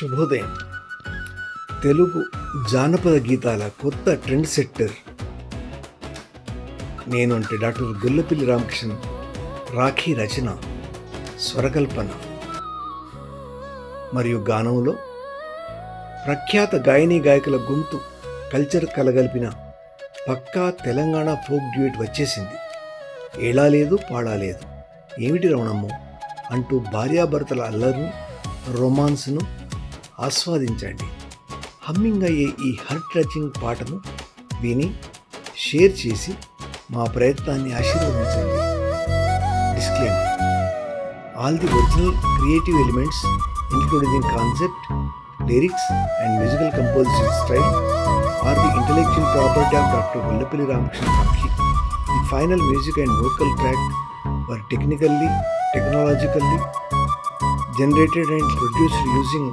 శుభోదయం. తెలుగు జానపద గీతాల కొత్త ట్రెండ్ సెట్టర్ నేను అంటే డాక్టర్ గొల్లపిల్లి రామకృష్ణ. రాఖీ రచన స్వరకల్పన. మరియు గానంలో ప్రఖ్యాత గాయని గాయకుల గొంతు కల్చర్ కలగలిపిన పక్కా తెలంగాణ ఫోక్ డ్యూట్ వచ్చేసింది. ఏళా లేదు పాడాలేదు ఏమిటి రవణమ్మో అంటూ భార్యాభర్తల అల్లరిని రొమాన్స్ను ఆస్వాదించండి. హమ్మింగ్ అయ్యే ఈ హర్ట్ టచింగ్ పాటను విని షేర్ చేసి మా ప్రయత్నాన్ని ఆశీర్వదించండి. Disclaimer all the original creative elements including in concept lyrics and musical composition style are the intellectual property of doctor Vallapalli Ramakrishna Raki the final music and vocal track were technically technologically generated and produced using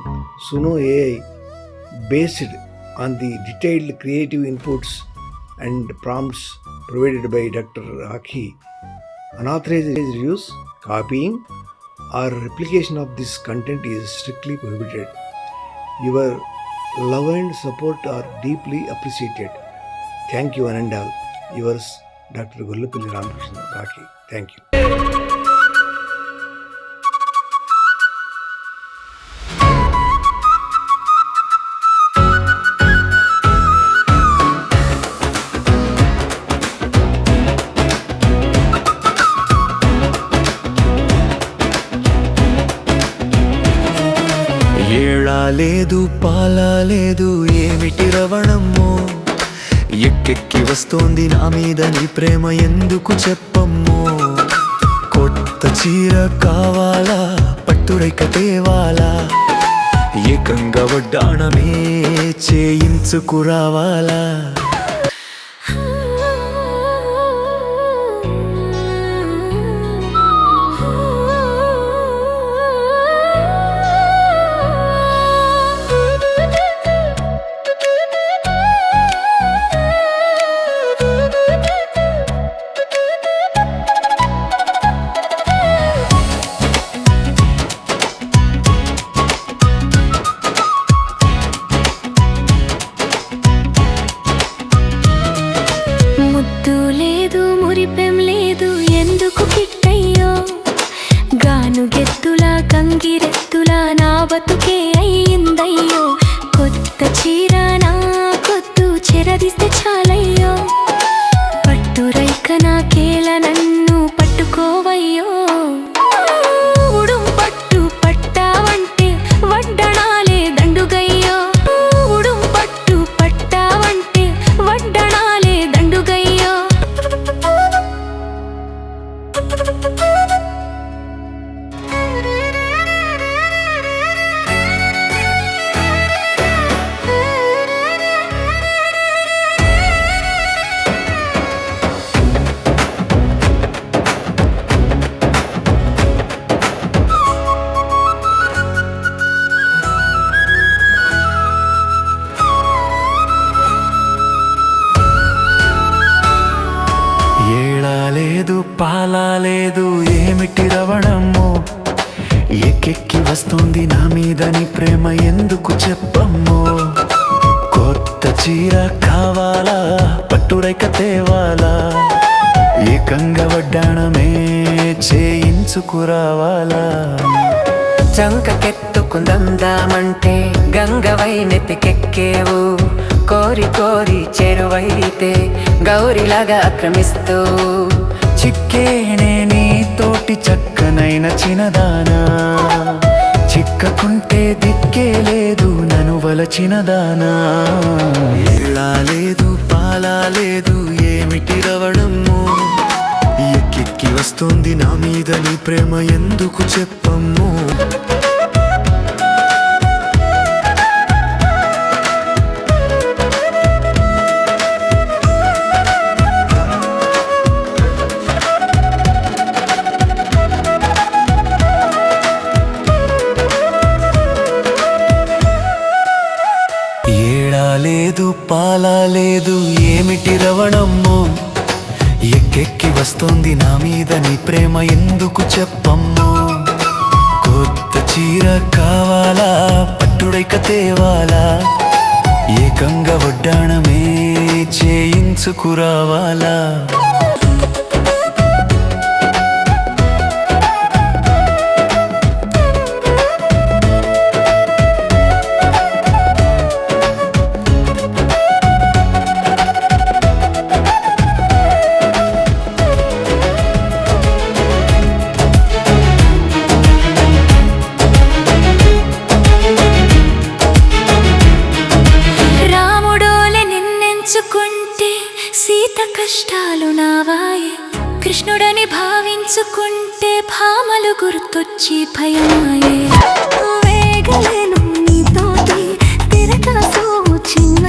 Suno AI based on the detailed creative inputs and prompts provided by Dr. Aki. Unauthorized use, copying, or replication of this content is strictly prohibited. Your love and support are deeply appreciated. Thank you, one and all. Yours, Dr. Gullapilli Ramakrishna Raki. Thank you. ఏళా లేదు లేదు ఏమిటి రవణమ్మో? ఎక్కెక్కి వస్తోంది నా మీద నీ ప్రేమ ఎందుకు చెప్పమ్మో? కొత్త చీర కావాలా పట్టుడైక తేవాలా? ఏకంగా వడ్డాణమే చేయించుకురావాలా? పాలాలేదు ఏమిటి రవణమ్మో ఎక్కెక్కి వస్తుంది నా మీదని ప్రేమ ఎందుకు చెప్పమ్మో కొత్త చీర కావాలా పట్టురైక తేవాలా? ఏకంగా వడ్డాణమే చేయించుకురావాలా చంకకెత్తుకుందామంటే గంగవై నెత్తికెక్కేవు. కోరి కోరి చెరువైతే గౌరిలాగా ఆక్రమిస్తూ చిక్కేనే నీ తోటి చక్కనైన చిన్నదానా. చిక్కకుంటే దిక్కే లేదు నను వలచినదానా ఇలా లేదు పాలా లేదు ఏమిటి రవణము ఎక్కి వస్తుంది నా మీద నీ ప్రేమ ఎందుకు చెప్పమ్ము? లేదు ఏమిటి రవణమ్మో? ఎక్కెక్కి వస్తోంది నా మీద నీ ప్రేమ ఎందుకు చెప్పమ్మో? కొత్త చీర కావాలా? పట్టుడైక తేవాలా? ఏకంగా వడ్డాణమే చేయించుకురావాలా? తలంచుకుంటే భామలు గుర్తొచ్చి భయమాయే వేగలేను నీతోటి తిరగాసు చిన్న